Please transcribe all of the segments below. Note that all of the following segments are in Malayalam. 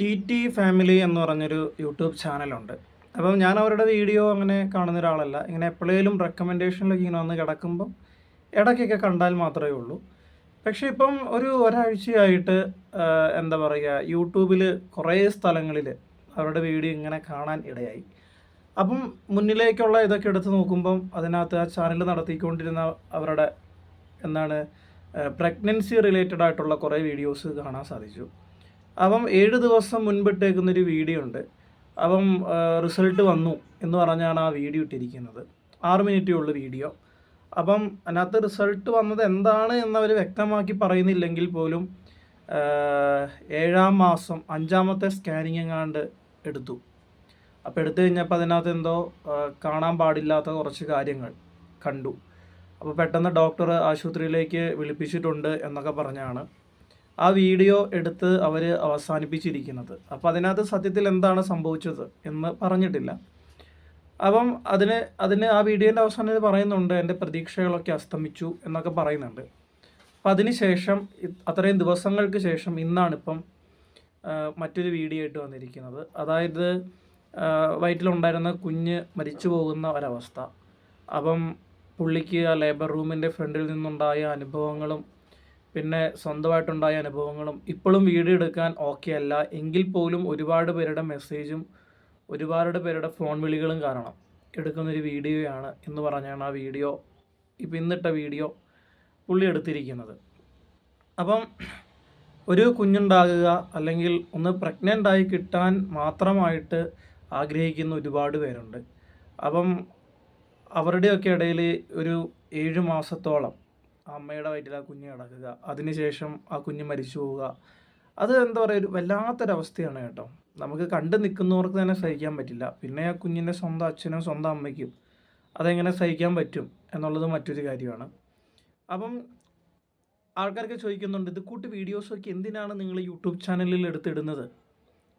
ടി ടി ഫാമിലി എന്ന് പറഞ്ഞൊരു യൂട്യൂബ് ചാനലുണ്ട്. അപ്പം ഞാൻ അവരുടെ വീഡിയോ അങ്ങനെ കാണുന്ന ഒരാളല്ല. ഇങ്ങനെ എപ്പോഴേലും റെക്കമെൻഡേഷനിലൊക്കെ ഇങ്ങനെ വന്ന് കിടക്കുമ്പം ഇടയ്ക്കൊക്കെ കണ്ടാൽ മാത്രമേ ഉള്ളൂ. പക്ഷേ ഇപ്പം ഒരു ഒരാഴ്ചയായിട്ട് എന്താ പറയുക യൂട്യൂബിൽ കുറേ സ്ഥലങ്ങളിൽ അവരുടെ വീഡിയോ ഇങ്ങനെ കാണാൻ ഇടയായി. അപ്പം മുന്നിലേക്കുള്ള ഇതൊക്കെ എടുത്ത് നോക്കുമ്പം അതിനകത്ത് ആ ചാനൽ നടത്തിക്കൊണ്ടിരുന്ന അവരുടെ എന്താണ് പ്രഗ്നൻസി റിലേറ്റഡ് ആയിട്ടുള്ള കുറേ വീഡിയോസ് കാണാൻ സാധിച്ചു. അപ്പം ഏഴ് ദിവസം മുൻപിട്ടേക്കുന്നൊരു വീഡിയോ ഉണ്ട് അപ്പം റിസൾട്ട് വന്നു എന്ന് പറഞ്ഞാണ് ആ വീഡിയോ ഇട്ടിരിക്കുന്നത്. ആറ് മിനിറ്റേ ഉള്ളൂ വീഡിയോ. അപ്പം അതിനകത്ത് റിസൾട്ട് വന്നത് എന്താണ് എന്നവർ വ്യക്തമാക്കി പറയുന്നില്ലെങ്കിൽ പോലും ഏഴാം മാസം അഞ്ചാമത്തെ സ്കാനിങ് എങ്ങാണ്ട് എടുത്തു. അപ്പോൾ എടുത്തു കഴിഞ്ഞപ്പോൾ അതിനകത്ത് എന്തോ കാണാൻ പാടില്ലാത്ത കുറച്ച് കാര്യങ്ങൾ കണ്ടു. അപ്പോൾ പെട്ടെന്ന് ഡോക്ടർ ആശുപത്രിയിലേക്ക് വിളിപ്പിച്ചിട്ടുണ്ട് എന്നൊക്കെ പറഞ്ഞാണ്. ആ വീഡിയോ എടുത്ത് അവർ അവസാനിപ്പിച്ചിരിക്കുന്നത്. അപ്പോൾ അതിനകത്ത് സത്യത്തിൽ എന്താണ് സംഭവിച്ചത് എന്ന് പറഞ്ഞിട്ടില്ല. അപ്പം അതിന് അതിന് ആ വീഡിയോന്റെ അവസാനം പറയുന്നുണ്ട് എന്റെ പ്രതീക്ഷകളൊക്കെ അസ്തമിച്ചു എന്നൊക്കെ പറയുന്നുണ്ട്. അപ്പം അതിന് ശേഷം അത്രയും ദിവസങ്ങൾക്ക് ശേഷം ഇന്നാണിപ്പം മറ്റൊരു വീഡിയോ ആയിട്ട് വന്നിരിക്കുന്നത്. അതായത് വയറ്റിലുണ്ടായിരുന്ന കുഞ്ഞ് മരിച്ചു പോകുന്ന ഒരവസ്ഥ. അപ്പം പുള്ളിക്ക് ആ ലേബർ റൂമിന്റെ ഫ്രണ്ടിൽ നിന്നുണ്ടായ അനുഭവങ്ങളും പിന്നെ സ്വന്തമായിട്ടുണ്ടായ അനുഭവങ്ങളും ഇപ്പോഴും വീഡിയോ എടുക്കാൻ ഓക്കെ അല്ല. എങ്കിൽ പോലും ഒരുപാട് പേരുടെ മെസ്സേജും ഒരുപാട് പേരുടെ ഫോൺ വിളികളും കാരണം എടുക്കുന്നൊരു വീഡിയോയാണ് എന്ന് പറഞ്ഞാണ് ആ വീഡിയോ ഇപ്പം ഇന്നിട്ട വീഡിയോ പുള്ളി എടുത്തിരിക്കുന്നത്. അപ്പം ഒരു കുഞ്ഞുണ്ടാകുക അല്ലെങ്കിൽ ഒന്ന് പ്രഗ്നന്റ് ആയി കിട്ടാൻ മാത്രമായിട്ട് ആഗ്രഹിക്കുന്ന ഒരുപാട് പേരുണ്ട്. അപ്പം അവരുടെയൊക്കെ ഇടയിൽ ഒരു ഏഴ് മാസത്തോളം അമ്മയുടെ വയറ്റിൽ ആ കുഞ്ഞ് കിടക്കുക. അതിനുശേഷം ആ കുഞ്ഞ് മരിച്ചു പോവുക. അത് എന്താ പറയുക ഒരു വല്ലാത്തൊരവസ്ഥയാണ് കേട്ടോ. നമുക്ക് കണ്ടു നിൽക്കുന്നവർക്ക് തന്നെ സഹിക്കാൻ പറ്റില്ല. പിന്നെ ആ കുഞ്ഞിന്റെ സ്വന്തം അച്ഛനും സ്വന്തം അമ്മയ്ക്കും അതെങ്ങനെ സഹിക്കാൻ പറ്റും എന്നുള്ളത് മറ്റൊരു കാര്യമാണ്. അപ്പം ആൾക്കാർക്ക് ചോദിക്കുന്നുണ്ട് ഇത് കൂട്ട് വീഡിയോസൊക്കെ എന്തിനാണ് നിങ്ങൾ യൂട്യൂബ് ചാനലിൽ എടുത്തിടുന്നത്?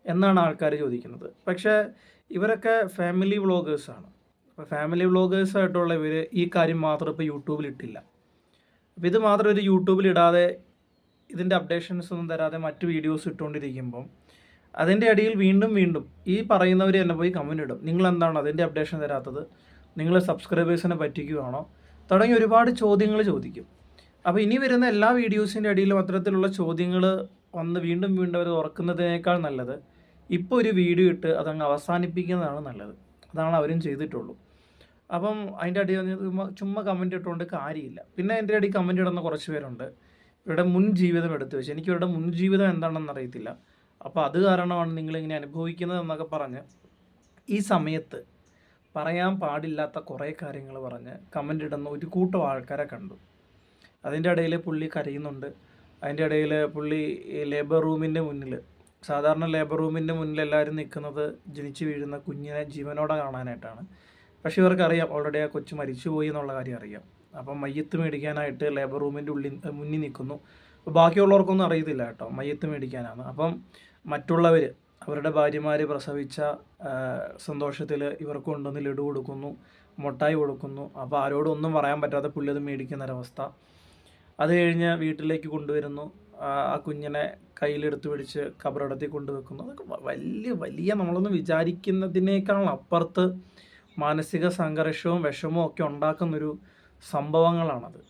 എന്നാണ് ആൾക്കാർ ചോദിക്കുന്നത്. പക്ഷേ ഇവരൊക്കെ ഫാമിലി വ്ളോഗേഴ്സാണ്. അപ്പോൾ ഫാമിലി വ്ളോഗേഴ്സായിട്ടുള്ള ഇവർ ഈ കാര്യം മാത്രം ഇപ്പോൾ യൂട്യൂബിൽ ഇട്ടില്ല. അപ്പോൾ ഇത് മാത്രം ഒരു യൂട്യൂബിൽ ഇടാതെ ഇതിന്റെ അപ്ഡേഷൻസ് ഒന്നും തരാതെ മറ്റ് വീഡിയോസ് ഇട്ടുകൊണ്ടിരിക്കുമ്പം അതിന്റെ അടിയിൽ വീണ്ടും വീണ്ടും ഈ പറയുന്നവർ തന്നെ പോയി കമന്റ് ഇടും. നിങ്ങൾ എന്താണ് അതിന്റെ അപ്ഡേഷൻ തരാത്തത്? നിങ്ങൾ സബ്സ്ക്രൈബേഴ്സിനെ പറ്റിക്കുകയാണോ തുടങ്ങി ഒരുപാട് ചോദ്യങ്ങൾ ചോദിക്കും. അപ്പോൾ ഇനി വരുന്ന എല്ലാ വീഡിയോസിന്റെ അടിയിലും അത്തരത്തിലുള്ള ചോദ്യങ്ങൾ വന്ന് വീണ്ടും വീണ്ടും അവർ ഉറക്കുന്നതിനേക്കാൾ നല്ലത് ഇപ്പോൾ ഒരു വീഡിയോ ഇട്ട് അതങ്ങ് അവസാനിപ്പിക്കുന്നതാണ് നല്ലത്. അതാണ് അവരും ചെയ്തിട്ടുള്ളൂ. അപ്പം അതിന്റെ അടി ചുമ്മാ കമന്റ് ഇട്ടുകൊണ്ട് കാര്യമില്ല. പിന്നെ അതിന്റെ അടി കമന്റ് ഇടുന്ന കുറച്ച് പേരുണ്ട്. ഇവരുടെ മുൻ ജീവിതം എടുത്തു വെച്ച്. എനിക്ക് ഇവരുടെ മുൻ ജീവിതം എന്താണെന്ന് അറിയത്തില്ല. അപ്പോൾ അത് കാരണമാണ് നിങ്ങളിങ്ങനെ അനുഭവിക്കുന്നത് എന്നൊക്കെ പറഞ്ഞ് ഈ സമയത്ത് പറയാൻ പാടില്ലാത്ത കുറേ കാര്യങ്ങൾ പറഞ്ഞ് കമന്റ് ഇടുന്ന ഒരു കൂട്ടം ആൾക്കാരെ കണ്ടു. അതിന്റെ ഇടയിൽ പുള്ളി കരയുന്നുണ്ട്. അതിന്റെ ഇടയിൽ പുള്ളി ലേബർ റൂമിന്റെ മുന്നിൽ സാധാരണ ലേബർ റൂമിന്റെ മുന്നിൽ എല്ലാവരും നിൽക്കുന്നത് ജനിച്ചു വീഴുന്ന കുഞ്ഞിനെ ജീവനോടെ കാണാനായിട്ടാണ്. പക്ഷേ ഇവർക്കറിയാം ഓൾറെഡി ആ കൊച്ചു മരിച്ചുപോയി എന്നുള്ള കാര്യം അറിയാം. അപ്പം മയ്യത്ത് മേടിക്കാനായിട്ട് ലേബർ റൂമിന്റെ ഉള്ളിൽ മുന്നിൽ നിൽക്കുന്നു. അപ്പോൾ ബാക്കിയുള്ളവർക്കൊന്നും അറിയത്തില്ല കേട്ടോ മയ്യത്ത് മേടിക്കാനാണ്. അപ്പം മറ്റുള്ളവർ അവരുടെ ഭാര്യമാർ പ്രസവിച്ച സന്തോഷത്തിൽ ഇവർക്ക് കൊണ്ടുവന്ന് ലഡു കൊടുക്കുന്നു മുട്ടായി കൊടുക്കുന്നു. അപ്പോൾ ആരോടൊന്നും പറയാൻ പറ്റാതെ പുള്ളി അത് മേടിക്കുന്ന ഒരവസ്ഥ. അത് കഴിഞ്ഞ് വീട്ടിലേക്ക് കൊണ്ടുവരുന്നു. ആ കുഞ്ഞിനെ കയ്യിലെടുത്ത് പിടിച്ച് കബറടത്തി കൊണ്ടുവെക്കുന്നു. അതൊക്കെ വലിയ വലിയ നമ്മളൊന്നും വിചാരിക്കുന്നതിനേക്കാൾ അപ്പുറത്ത് മാനസിക സംഘർഷവും വിഷമവും ഒക്കെ ഉണ്ടാക്കുന്നൊരു സംഭവങ്ങളാണത്.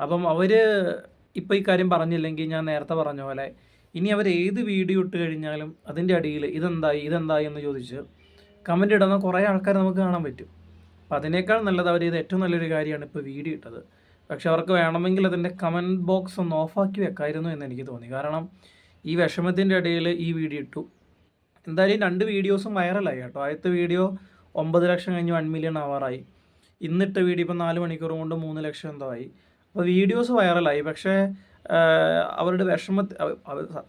അപ്പം അവർ ഇപ്പോൾ ഈ കാര്യം പറഞ്ഞില്ലെങ്കിൽ ഞാൻ നേരത്തെ പറഞ്ഞ പോലെ ഇനി അവർ ഏത് വീഡിയോ ഇട്ട് കഴിഞ്ഞാലും അതിന്റെ അടിയിൽ ഇതെന്തായി ഇതെന്തായി എന്ന് ചോദിച്ച് കമന്റ് ഇടുന്ന കുറേ ആൾക്കാർ നമുക്ക് കാണാൻ പറ്റും. അപ്പം അതിനേക്കാൾ നല്ലത് അവർ ഇത് ഏറ്റവും നല്ലൊരു കാര്യമാണ് ഇപ്പോൾ വീഡിയോ ഇട്ടത്. പക്ഷെ അവർക്ക് വേണമെങ്കിൽ അതിന്റെ കമന്റ് ബോക്സ് ഒന്ന് ഓഫാക്കി വെക്കായിരുന്നു എന്ന് എനിക്ക് തോന്നി. കാരണം ഈ വിഷമത്തിന്റെ ഇടയിൽ ഈ വീഡിയോ ഇട്ടു. എന്തായാലും രണ്ട് വീഡിയോസും വൈറലായി കേട്ടോ. ആദ്യത്തെ വീഡിയോ ഒമ്പത് ലക്ഷം കഴിഞ്ഞ് വൺ മില്യൺ ആവാറായി. ഇന്നിട്ട വീഡിയോ ഇപ്പോൾ നാല് മണിക്കൂർ കൊണ്ട് മൂന്ന് ലക്ഷം എന്തോ ആയി അപ്പോൾ വീഡിയോസ് വൈറലായി പക്ഷേ അവരുടെ വിഷമ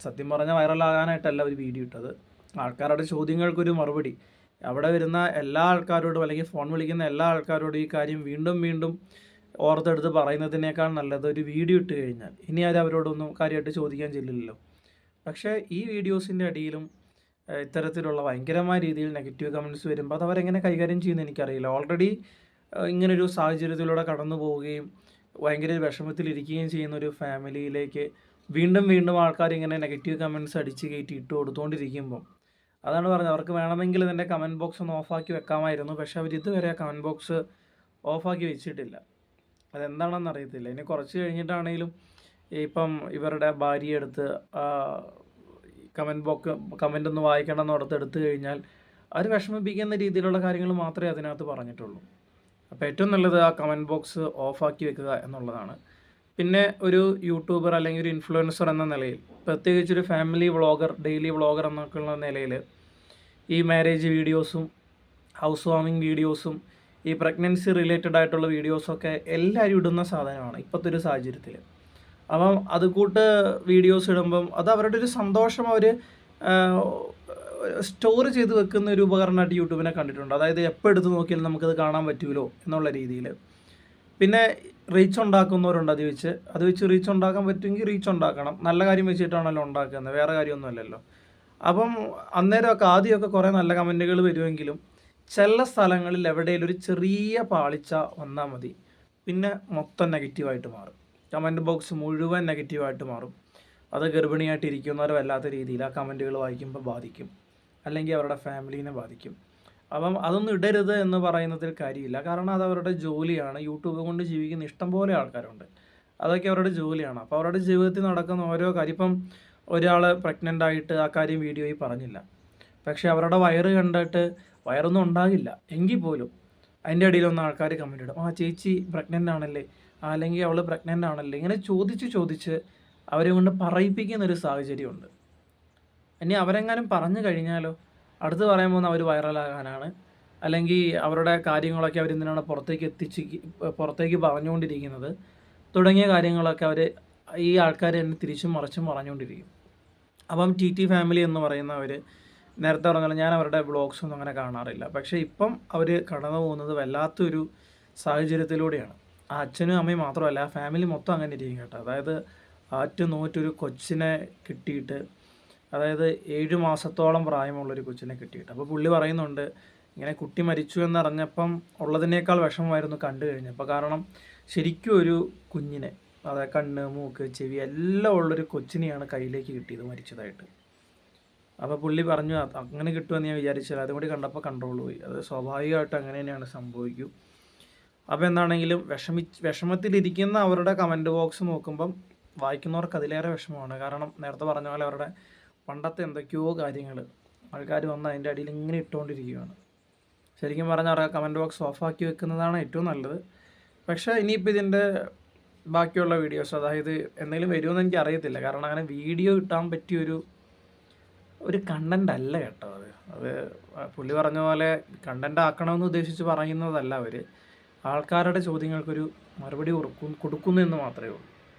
സത്യം പറഞ്ഞാൽ വൈറലാകാനായിട്ടല്ല അവർ വീഡിയോ ഇട്ടത്. ആൾക്കാരുടെ ചോദ്യങ്ങൾക്കൊരു മറുപടി. അവിടെ വരുന്ന എല്ലാ ആൾക്കാരോടും അല്ലെങ്കിൽ ഫോൺ വിളിക്കുന്ന എല്ലാ ആൾക്കാരോടും ഈ കാര്യം വീണ്ടും വീണ്ടും ഓർത്തെടുത്ത് പറയുന്നതിനേക്കാൾ നല്ലത് ഒരു വീഡിയോ ഇട്ട് കഴിഞ്ഞാൽ. ഇനി ആരും അവരോടൊന്നും കാര്യമായിട്ട് ചോദിക്കാൻ ചെല്ലില്ലല്ലോ. പക്ഷേ ഈ വീഡിയോസിന്റെ അടിയിലും ഇത്തരത്തിലുള്ള ഭയങ്കരമായ രീതിയിൽ നെഗറ്റീവ് കമന്റ്സ് വരുമ്പോൾ അത് അവരെങ്ങനെ കൈകാര്യം ചെയ്യുന്നത് എനിക്കറിയില്ല. ഓൾറെഡി ഇങ്ങനൊരു സാഹചര്യത്തിലൂടെ കടന്നു പോവുകയും ഭയങ്കര വിഷമത്തിലിരിക്കുകയും ചെയ്യുന്ന ഒരു ഫാമിലിയിലേക്ക് വീണ്ടും വീണ്ടും ആൾക്കാർ ഇങ്ങനെ നെഗറ്റീവ് കമന്റ്സ് അടിച്ച് കയറ്റി ഇട്ട് കൊടുത്തുകൊണ്ടിരിക്കുമ്പം അതാണ് പറഞ്ഞത്. അവർക്ക് വേണമെങ്കിൽ ഇതിന്റെ കമന്റ് ബോക്സ് ഒന്ന് ഓഫാക്കി വെക്കാമായിരുന്നു. പക്ഷെ അവർ ഇതുവരെ ആ കമന്റ് ബോക്സ് ഓഫാക്കി വെച്ചിട്ടില്ല. അതെന്താണെന്ന് അറിയത്തില്ല. ഇനി കുറച്ച് കഴിഞ്ഞിട്ടാണെങ്കിലും ഇപ്പം ഇവരുടെ ഭാര്യയെ എടുത്ത് കമന്റ് ബോക്സ് കമന്റ് ഒന്ന് വായിക്കണം എന്നോടത്ത് എടുത്തു കഴിഞ്ഞാൽ അവർ വിഷമിപ്പിക്കുന്ന രീതിയിലുള്ള കാര്യങ്ങൾ മാത്രമേ അതിനകത്ത് പറഞ്ഞിട്ടുള്ളൂ. അപ്പോൾ ഏറ്റവും നല്ലത് ആ കമന്റ് ബോക്സ് ഓഫാക്കി വെക്കുക എന്നുള്ളതാണ്. പിന്നെ ഒരു യൂട്യൂബർ അല്ലെങ്കിൽ ഒരു ഇൻഫ്ലുവൻസർ എന്ന നിലയിൽ പ്രത്യേകിച്ച് ഒരു ഫാമിലി വ്ളോഗർ ഡെയിലി വ്ളോഗർ എന്നൊക്കെയുള്ള നിലയിൽ ഈ മാരേജ് വീഡിയോസും ഹൗസ് വാമിങ് വീഡിയോസും ഈ പ്രഗ്നൻസി റിലേറ്റഡ് ആയിട്ടുള്ള വീഡിയോസൊക്കെ എല്ലാവരും ഇടുന്ന സാധനമാണ് ഇപ്പോഴത്തെ ഒരു സാഹചര്യത്തിൽ അപ്പം അത് കൂട്ട് വീഡിയോസ് ഇടുമ്പം അത് അവരുടെ ഒരു സന്തോഷം അവർ സ്റ്റോർ ചെയ്ത് വെക്കുന്ന ഒരു ഉപകരണമായിട്ട് യൂട്യൂബിനെ കണ്ടിട്ടുണ്ട്. അതായത് എപ്പോൾ എടുത്ത് നോക്കിയാലും നമുക്കത് കാണാൻ പറ്റുമല്ലോ എന്നുള്ള രീതിയിൽ പിന്നെ റീച്ച് ഉണ്ടാക്കുന്നവരുണ്ട് അത് വെച്ച്. അത് വെച്ച് റീച്ച് ഉണ്ടാക്കാൻ പറ്റുമെങ്കിൽ റീച്ച് ഉണ്ടാക്കണം. നല്ല കാര്യം വെച്ചിട്ടാണല്ലോ ഉണ്ടാക്കുന്നത്. വേറെ കാര്യമൊന്നുമല്ലല്ലോ. അപ്പം അന്നേരമൊക്കെ ആദ്യമൊക്കെ കുറേ നല്ല കമന്റുകൾ വരുമെങ്കിലും ചില സ്ഥലങ്ങളിൽ എവിടെയെങ്കിലും ഒരു ചെറിയ പാളിച്ച വന്നാൽ മതി. പിന്നെ മൊത്തം നെഗറ്റീവായിട്ട് മാറും. കമന്റ് ബോക്സ് മുഴുവൻ നെഗറ്റീവായിട്ട് മാറും. അത് ഗർഭിണിയായിട്ട് ഇരിക്കുന്നവരെ വല്ലാത്ത രീതിയിൽ ആ കമന്റുകൾ വായിക്കുമ്പോൾ ബാധിക്കും. അല്ലെങ്കിൽ അവരുടെ ഫാമിലീനെ ബാധിക്കും. അപ്പം അതൊന്നും ഇടരുത് എന്ന് പറയുന്നതിൽ കാര്യമില്ല. കാരണം അത് അവരുടെ ജോലിയാണ്. യൂട്യൂബ് കൊണ്ട് ജീവിക്കുന്ന ഇഷ്ടംപോലെ ആൾക്കാരുണ്ട്. അതൊക്കെ അവരുടെ ജോലിയാണ്. അപ്പോൾ അവരുടെ ജീവിതത്തിൽ നടക്കുന്ന ഓരോ കാര്യം ഇപ്പം ഒരാൾ പ്രഗ്നന്റ് ആയിട്ട് ആ കാര്യം വീഡിയോയിൽ പറഞ്ഞില്ല. പക്ഷേ അവരുടെ വയറ് കണ്ടിട്ട് വയറൊന്നും ഉണ്ടാകില്ല. എങ്കിൽ പോലും അതിന്റെ ഇടയിൽ ഒന്ന് ആൾക്കാർ കമന്റ് ഇടും. ആ ചേച്ചി പ്രഗ്നന്റ് ആണല്ലേ? അല്ലെങ്കിൽ അവൾ പ്രഗ്നന്റ് ആണല്ലേ? ഇങ്ങനെ ചോദിച്ച് ചോദിച്ച് അവരെ കൊണ്ട് പറയിപ്പിക്കുന്ന ഒരു സാഹചര്യമുണ്ട് ഇനി അവരെങ്ങാനും പറഞ്ഞു കഴിഞ്ഞാലോ? അടുത്ത് പറയാൻ പോകുന്ന അവർ വൈറലാകാനാണ് അല്ലെങ്കിൽ അവരുടെ കാര്യങ്ങളൊക്കെ അവർ എന്തിനാണ് പുറത്തേക്ക് എത്തിച്ച് പുറത്തേക്ക് പറഞ്ഞുകൊണ്ടിരിക്കുന്നത്? തുടങ്ങിയ കാര്യങ്ങളൊക്കെ അവർ ഈ ആൾക്കാർ തന്നെ തിരിച്ചും മറിച്ചും പറഞ്ഞുകൊണ്ടിരിക്കും. അപ്പം ടി ടി ഫാമിലി എന്ന് പറയുന്നവർ നേരത്തെ പറഞ്ഞാൽ ഞാൻ അവരുടെ വ്ളോഗ്സ് ഒന്നും അങ്ങനെ കാണാറില്ല. പക്ഷേ ഇപ്പം അവർ കടന്നു പോകുന്നത് വല്ലാത്തൊരു സാഹചര്യത്തിലൂടെയാണ്. ആ അച്ഛനും അമ്മയും മാത്രമല്ല ആ ഫാമിലി മൊത്തം അങ്ങനെ ഇരിക്കും കേട്ടോ. അതായത് ആറ്റ് നൂറ്റൊരു കൊച്ചിനെ കിട്ടിയിട്ട് അതായത് ഏഴ് മാസത്തോളം പ്രായമുള്ളൊരു കൊച്ചിനെ കിട്ടിയിട്ട്. അപ്പോൾ പുള്ളി പറയുന്നുണ്ട് ഇങ്ങനെ കുട്ടി മരിച്ചു എന്നറിഞ്ഞപ്പം ഉള്ളതിനേക്കാൾ വിഷമമായിരുന്നു കണ്ടു കഴിഞ്ഞപ്പോൾ. കാരണം ശരിക്കും ഒരു കുഞ്ഞിനെ അതായത് കണ്ണ് മൂക്ക് ചെവി എല്ലാം ഉള്ളൊരു കൊച്ചിനെയാണ് കയ്യിലേക്ക് കിട്ടിയത് മരിച്ചതായിട്ട്. അപ്പോൾ പുള്ളി പറഞ്ഞു "അത് അങ്ങനെ കിട്ടുമെന്ന് ഞാൻ വിചാരിച്ചില്ല. അതും കൂടി കണ്ടപ്പോൾ കൺട്രോൾ പോയി. അത് സ്വാഭാവികമായിട്ട് അങ്ങനെ തന്നെയാണ് സംഭവിക്കൂ. അപ്പോൾ എന്താണെങ്കിലും വിഷമി വിഷമത്തിലിരിക്കുന്ന അവരുടെ കമന്റ് ബോക്സ് നോക്കുമ്പം വായിക്കുന്നവർക്ക് അതിലേറെ വിഷമമാണ്. കാരണം നേരത്തെ പറഞ്ഞ പോലെ അവരുടെ പണ്ടത്തെ എന്തൊക്കെയോ കാര്യങ്ങൾ ആൾക്കാർ വന്ന് അതിന്റെ അടിയിൽ ഇങ്ങനെ ഇട്ടുകൊണ്ടിരിക്കുകയാണ് ശരിക്കും പറഞ്ഞാൽ അവരുടെ കമന്റ് ബോക്സ് ഓഫാക്കി വെക്കുന്നതാണ് ഏറ്റവും നല്ലത്. പക്ഷേ ഇനിയിപ്പോൾ ഇതിന്റെ ബാക്കിയുള്ള വീഡിയോസ് അതായത് എന്തെങ്കിലും വരുമെന്ന് എനിക്ക് അറിയത്തില്ല കാരണം അങ്ങനെ വീഡിയോ കിട്ടാൻ പറ്റിയൊരു ഒരു കണ്ടന്റ് അല്ല കേട്ടോ അത്. അത് പുള്ളി പറഞ്ഞ പോലെ കണ്ടന്റ് ആക്കണമെന്ന് ഉദ്ദേശിച്ച് പറയുന്നതല്ല അവർ ആൾക്കാരുടെ ചോദ്യങ്ങൾക്കൊരു മറുപടി കൊടുക്കും കൊടുക്കുന്നു എന്ന് മാത്രമേ ഉള്ളൂ.